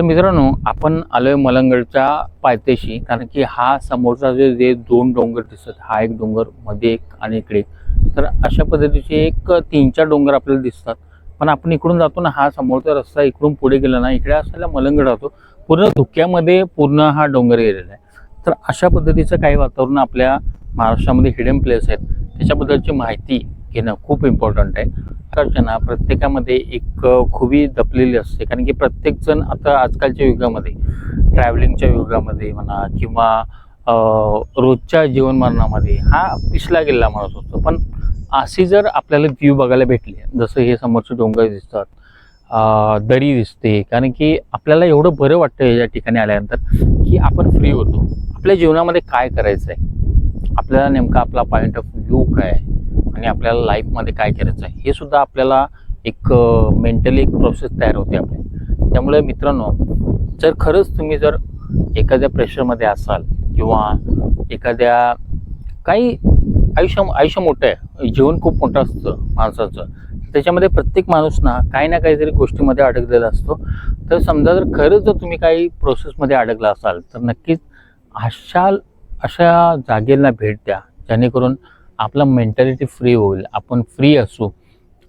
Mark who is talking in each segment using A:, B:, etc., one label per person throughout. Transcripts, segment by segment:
A: तर मित्रांनो आपण आलोय मलंगडच्या पायथ्याशी कारण की हा समोरचा जे जे दोन डोंगर दिसत हा एक डोंगरमध्ये एक आणि इकडे. तर अशा पद्धतीचे एक तीन चार डोंगर आपल्याला दिसतात. पण आपण इकडून जातो ना हा समोरचा रस्ता इकडून पुढे गेला ना इकडे असायला मलंगड राहतो. पूर्ण धुक्यामध्ये पूर्ण हा डोंगर गेलेला आहे. तर अशा पद्धतीचं काही वातावरण आपल्या महाराष्ट्रामध्ये हिडन प्लेस आहेत. त्याच्याबद्दलची माहिती घेणं खूप इम्पॉर्टंट आहे. प्रकारच्या ना प्रत्येकामध्ये एक खुबी दपलेली असते. कारण की प्रत्येकजण आता आजकालच्या युगामध्ये ट्रॅव्हलिंगच्या युगामध्ये म्हणा किंवा रोजच्या जीवनमरणामध्ये हा पिसला गेलेला माणूस असतो पण अशी जर आपल्याला व्ह्यू बघायला भेटली जसं हे समोरचे डोंगर दिसतात दरी दिसते कारण की आपल्याला एवढं बरं वाटतं या ठिकाणी आल्यानंतर की आपण फ्री होतो. आपल्या जीवनामध्ये काय करायचं आहे आपल्याला नेमका आपला पॉईंट ऑफ व्ह्यू काय आहे? आणि आपल्याला लाईफमध्ये काय करायचं आहे हे सुद्धा आपल्याला एक मेंटली एक प्रोसेस तयार होते आपली. त्यामुळे मित्रांनो जर खरंच तुम्ही जर एखाद्या प्रेशरमध्ये असाल किंवा एखाद्या काही आयुष्य आयुष्य मोठं आहे जीवन खूप मोठं असतं माणसाचं त्याच्यामध्ये प्रत्येक माणूस ना काही ना काहीतरी गोष्टीमध्ये अडकलेला असतो. तर समजा जर खरंच जर तुम्ही काही प्रोसेसमध्ये अडकला असाल तर नक्कीच अशा अशा जागेला भेट द्या जेणेकरून आपला मेंटॅलिटी फ्री होईल आपण फ्री असू.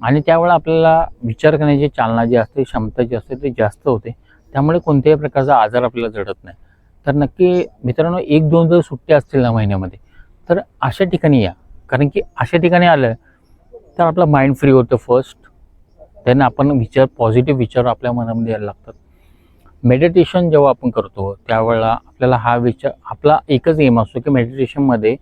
A: आणि त्यावेळेला आपल्याला विचार करण्याची चालना जी असते क्षमता जी असते ती जास्त होते. त्यामुळे कोणत्याही प्रकारचा आजार आपल्याला जडत नाही. तर नक्की मित्रांनो एक दोन जर सुट्ट्या असतील ना महिन्यामध्ये तर अशा ठिकाणी या. कारण की अशा ठिकाणी आलं तर आपला माइंड फ्री होतं फर्स्ट त्यांना आपण विचार पॉझिटिव्ह विचार आपल्या मनामध्ये यायला लागतात. मेडिटेशन जेव्हा आपण करतो त्यावेळेला आपल्याला हा विचार आपला एकच एम असतो की मेडिटेशनमध्ये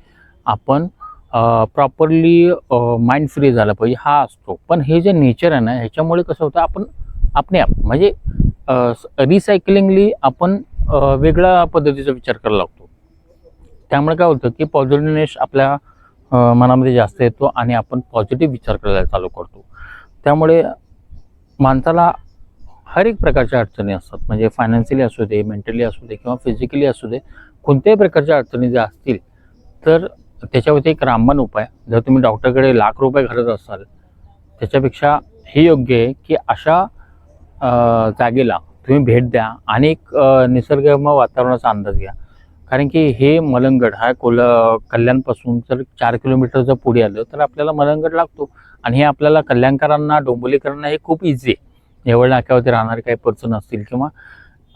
A: आपण प्रॉपरली माइंड फ्री झाला पाहिजे हा असतो. पण हे जे नेचर आहे ना ह्याच्यामुळे कसं होतं आपण आपणे आप म्हणजे रिसायकलिंगली आपण वेगळ्या पद्धतीचा विचार करायला लागतो. त्यामुळे काय होतं की पॉझिटिव्हनेस आपल्या मनामध्ये जास्त येतो आणि आपण पॉझिटिव्ह विचार करायला चालू करतो. त्यामुळे माणसाला हर एक प्रकारच्या अडचणी असतात. म्हणजे फायनान्शियली असू दे मेंटली असू दे किंवा फिजिकली असू दे कोणत्याही प्रकारच्या अडचणी ज्या असतील तर त्याच्यावरती एक रामबाण उपाय जर तुम्ही डॉक्टरकडे लाख रुपये घालत असाल त्याच्यापेक्षा हे योग्य आहे की अशा जागेला तुम्ही भेट द्या आणि एक निसर्गमय वातावरणाचा अंदाज घ्या. कारण की हे मलंगड हा कोल कल्याणपासून जर चार किलोमीटर जर पुढे आलं तर आपल्याला मलंगड लागतो. आणि हे आपल्याला कल्याणकरांना डोंबोलीकरांना हे खूप इझी आहे. एवढ्या नाक्यावरती राहणारे काही पर्सन असतील किंवा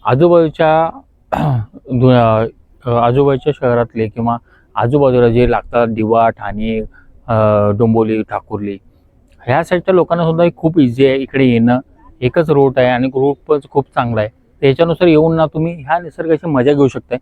A: आजूबाजूच्या दु- आजूबाजूच्या शहरातले किंवा आजूबाजूला जे लागतात दिवा ठाणे डोंबोली ठाकुर्ली ह्या साईडच्या लोकांना सुद्धा खूप इझी आहे. इकडे येणं एकच रूट आहे आणि रोड पण खूप चांगला आहे. त्याच्यानुसार येऊन ना तुम्ही ह्या निसर्गाची मजा घेऊ शकताय.